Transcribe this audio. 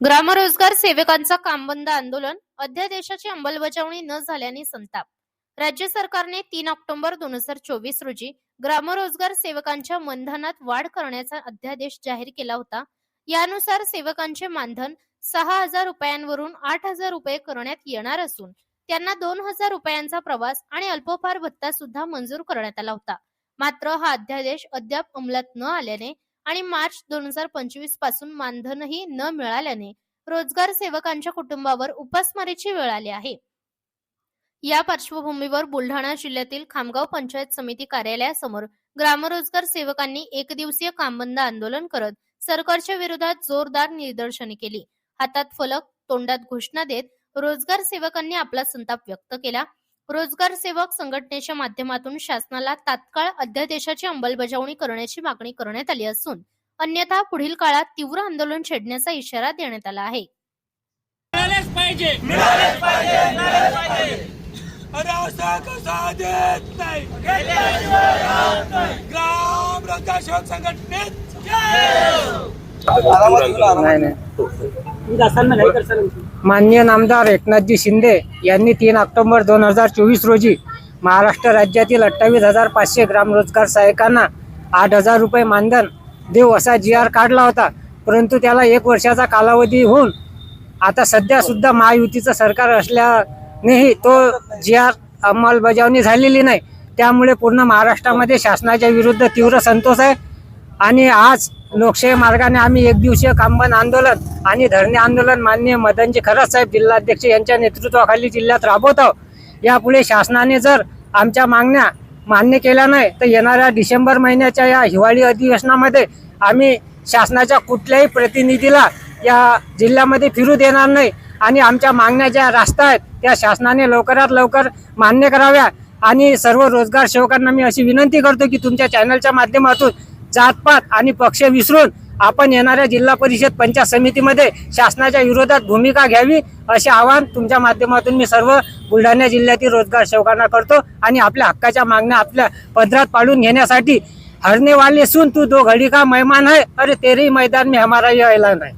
ग्रामरोजगार सेवकांचा कामबंद आंदोलन अध्यादेशाची अंमलबजावणी न झाल्याने संताप. राज्य सरकारने तीन ऑक्टोबर दोन हजार चोवीस रोजी ग्रामरोजगार सेवकांच्या मनधनात वाढ करण्याचा अध्यादेश जाहीर केला होता. यानुसार सेवकांचे मानधन सहा हजार रुपयांवरून आठ हजार रुपये करण्यात येणार असून त्यांना दोन हजार रुपयांचा प्रवास आणि अल्पफार भत्ता सुद्धा मंजूर करण्यात आला होता. मात्र हा अध्यादेश अद्याप अंमलात न आल्याने आणि मार्च दोन हजार पंचवीसपासून मानधनही न मिळाल्याने रोजगार सेवकांच्या कुटुंबावर उपासमारीची वेळ आली आहे. या पार्श्वभूमीवर बुलढाणा जिल्ह्यातील खामगाव पंचायत समिती कार्यालयासमोर ग्रामरोजगार सेवकांनी एक दिवसीय कामबंद आंदोलन करत सरकारच्या विरोधात जोरदार निदर्शने केली. हातात फलक तोंडात घोषणा देत रोजगार सेवकांनी आपला संताप व्यक्त केला. रोजगार सेवक संघटनेच्या माध्यमातून शासनाला तात्काळ अध्यादेशाची अंमलबजावणी करण्याची मागणी करण्यात आली असून अन्यथा पुढील काळात तीव्र आंदोलन छेडण्याचा इशारा देण्यात आला आहे. मिळालेच पाहिजे. अरे असा कसा देत नाही. ग्राम संघटनेत नाही नाही नामदार एकनाथजी शिंदे यांनी तीन ऑक्टोबर दोन हजार चोवीस रोजी महाराष्ट्र राज्यातील अठ्ठावीस हजार पाचशे ग्रामरोजगार सहायकांना आठ हजार रुपये मानधन देऊ असा जी आर काढला होता. परंतु त्याला एक वर्षाचा कालावधी होऊन आता सध्या सुद्धा महायुतीचं सरकार असल्यानेही तो जी आर अंमलबजावणी झालेली नाही. त्यामुळे पूर्ण महाराष्ट्रामध्ये शासनाच्या विरुद्ध तीव्र संतोष आहे. आणि आज लोकशाही मार्गाने आम्ही एक दिवसीय कामबंद आंदोलन आणि धरणे आंदोलन माननीय मदनजी खरात साहेब जिल्हाध्यक्ष यांच्या नेतृत्वाखाली जिल्ह्यात राबवत. आहोत यापुढे शासनाने जर आमच्या मागण्या मान्य केल्या नाही तर येणाऱ्या डिसेंबर महिन्याच्या या हिवाळी अधिवेशनामध्ये आम्ही शासनाच्या कुठल्याही प्रतिनिधीला या जिल्ह्यामध्ये फिरू देणार नाही आणि आमच्या मागण्या ज्या रास्ता आहेत त्या शासनाने लवकरात लवकर मान्य कराव्या. आणि सर्व रोजगार सेवकांना मी अशी विनंती करतो की तुमच्या चॅनलच्या माध्यमातून जातपात आणि पक्ष विसरून आपण येणाऱ्या जिल्हा परिषद पंचायत समितीमध्ये शासनाच्या विरोधात भूमिका घ्यावी असे आवाहन तुमच्या माध्यमातून मी सर्व बुलढाणा जिल्ह्यातील रोजगार सेवकांना करतो आणि आपल्या हक्काच्या मागण्या आपल्या पदरात पाडून घेण्यासाठी हरने वाले सुन तू दो घडी का मेहमान है अरे तेरे मैदान में हमारा येला ऐलान है